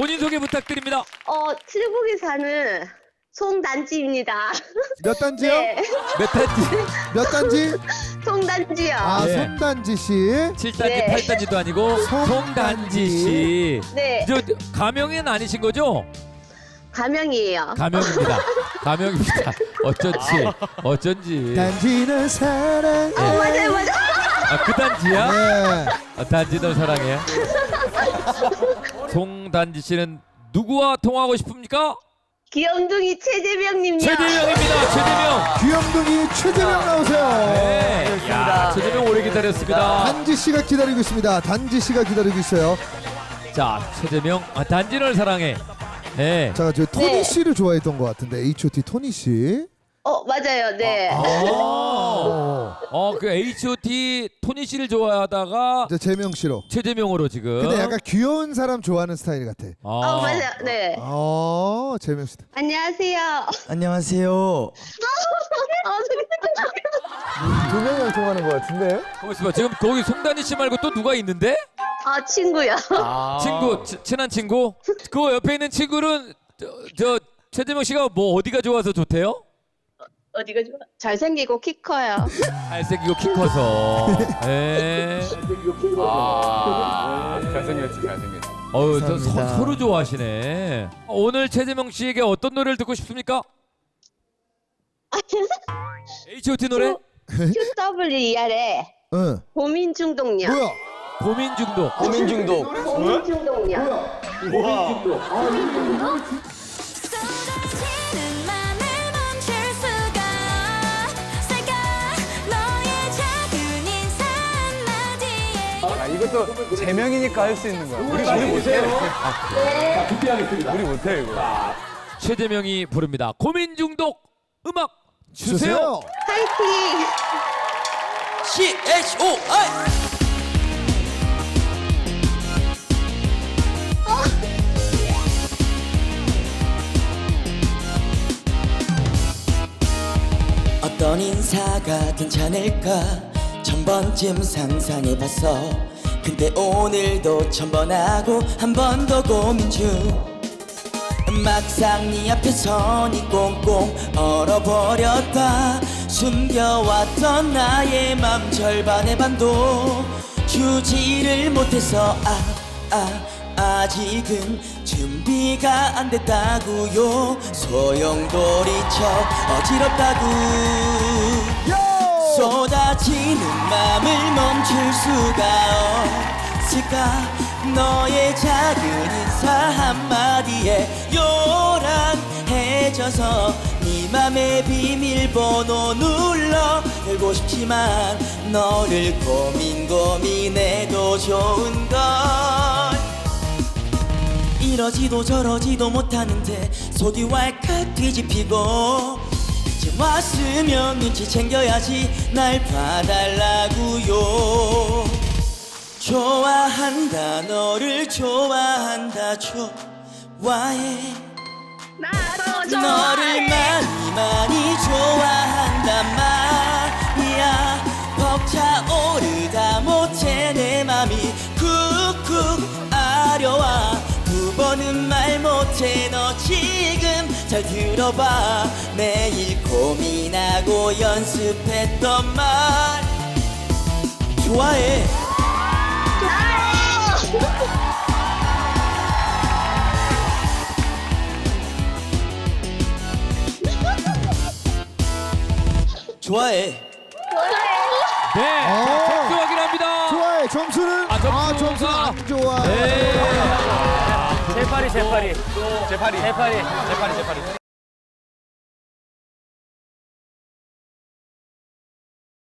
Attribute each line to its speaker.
Speaker 1: 본인 소개 부탁드립니다.
Speaker 2: 어, 칠곡에 사는 송단지입니다.
Speaker 3: 몇 단지요?
Speaker 2: 네,
Speaker 1: 몇 단지?
Speaker 3: 몇 단지?
Speaker 2: 송단지요.
Speaker 3: 아,
Speaker 1: 네.
Speaker 3: 손단지 씨.
Speaker 1: 7단지,
Speaker 2: 네.
Speaker 1: 8단지도 아니고
Speaker 3: 송단지.
Speaker 1: 송단지 씨.
Speaker 2: 네,
Speaker 1: 저 가명은 아니신 거죠?
Speaker 2: 가명이에요.
Speaker 1: 가명입니다. 가명입니다. 어쩐지 어쩐지.
Speaker 3: 단지는 사랑.
Speaker 2: 어, 맞아요, 맞아요.
Speaker 1: 아, 그 단지야?
Speaker 3: 네.
Speaker 1: 아, 단지 널 사랑해. 송단지 씨는 누구와 통화하고 싶습니까?
Speaker 2: 귀염둥이 최재명님요.
Speaker 1: 최대명입니다. 최대명.
Speaker 3: 귀염둥이 최재명 나오세요.
Speaker 1: 네. 야, 최대명 오래 기다렸습니다.
Speaker 3: 단지 씨가 기다리고 있습니다. 단지 씨가 기다리고 있어요.
Speaker 1: 자, 최대명. 아, 단지 널 사랑해. 네.
Speaker 3: 자, 저 토니
Speaker 2: 네.
Speaker 3: 씨를 좋아했던 것 같은데 H.O.T. 토니 씨.
Speaker 2: 어, 맞아요, 네.
Speaker 1: 아.
Speaker 3: 어.
Speaker 1: 어, 그 H.O.T. 토니 씨를 좋아하다가
Speaker 3: 이제 재명 씨로.
Speaker 1: 최대명으로 지금.
Speaker 3: 근데 약간 귀여운 사람 좋아하는 스타일 같아.
Speaker 1: 아,
Speaker 2: 어, 맞아요, 네.
Speaker 3: 어, 재명 씨.
Speaker 2: 안녕하세요.
Speaker 4: 안녕하세요.
Speaker 2: 어, 저기
Speaker 3: 두 명이랑 통하는 것 같은데?
Speaker 1: 가만 있어봐. 지금 거기 송단지 씨 말고 또 누가 있는데?
Speaker 2: 아, 친구요.
Speaker 1: 친구, 치- 친한 친구? 그 옆에 있는 친구는 저, 저 최대명 씨가 뭐 어디가 좋아서 좋대요?
Speaker 2: 어디가 좋아? 잘생기고 키 커요.
Speaker 1: 잘생기고 키 커서. 예.
Speaker 5: 아, 잘생겼지, 잘생겼지.
Speaker 1: 어우, 저 서,
Speaker 4: 감사합니다.
Speaker 1: 서로 좋아하시네. 오늘 최재명 씨에게 어떤 노래를 듣고 싶습니까? H.O.T 노래?
Speaker 2: QWER의
Speaker 3: 응.
Speaker 2: 고민 중독요.
Speaker 3: 뭐야?
Speaker 1: 고민 중독.
Speaker 4: 고민 중독.
Speaker 2: 고민 중독요.
Speaker 6: 쏟아지는
Speaker 5: 이것도 제명이니까 할 수 있는 거야. 우리, 우리 못해. 우리 못해, 이거.
Speaker 1: 최재명이 부릅니다. 고민 중독 음악 주세요.
Speaker 3: 주세요.
Speaker 2: 파이팅!
Speaker 4: C H O I. 어떤 인사가 괜찮을까 천 번쯤 상상해봤어 근데 오늘도 천번 하고 한 번 더 고민 중. 막상 네 앞에 서니 꽁꽁 얼어버렸다. 숨겨왔던 나의 맘 절반의 반도 주지를 못해서 아, 아, 아직은 준비가 안 됐다고요. 소용돌이쳐 어지럽다고 쏟아지는 맘을 멈출 수가 없을까? 너의 작은 인사 한마디에 요란해져서 네 맘의 비밀번호 눌러 열고 싶지만 너를 고민 고민해도 좋은 걸. 이러지도 저러지도 못하는데 속이 왈칵 뒤집히고 이제 왔으면 눈치 챙겨야지 날 봐달라고요. 좋아한다 너를 좋아한다 좋아해.
Speaker 2: 나도
Speaker 6: 너를 많이 많이 좋아한단 말이야. 벅차오르다 못해 내 맘이 쿡 잘 들어봐 매일 고민하고 연습했던 말 좋아해 좋아해
Speaker 1: 네.
Speaker 3: 어.
Speaker 1: 자, 점수 확인합니다.
Speaker 3: 좋아해. 점수는?
Speaker 1: 아, 점수
Speaker 3: 아, 점수는
Speaker 1: 점수가.
Speaker 3: 안 좋아.
Speaker 1: 네.
Speaker 5: 제파리, 제파리. 제파리. 제파리. 제파리, 제파리.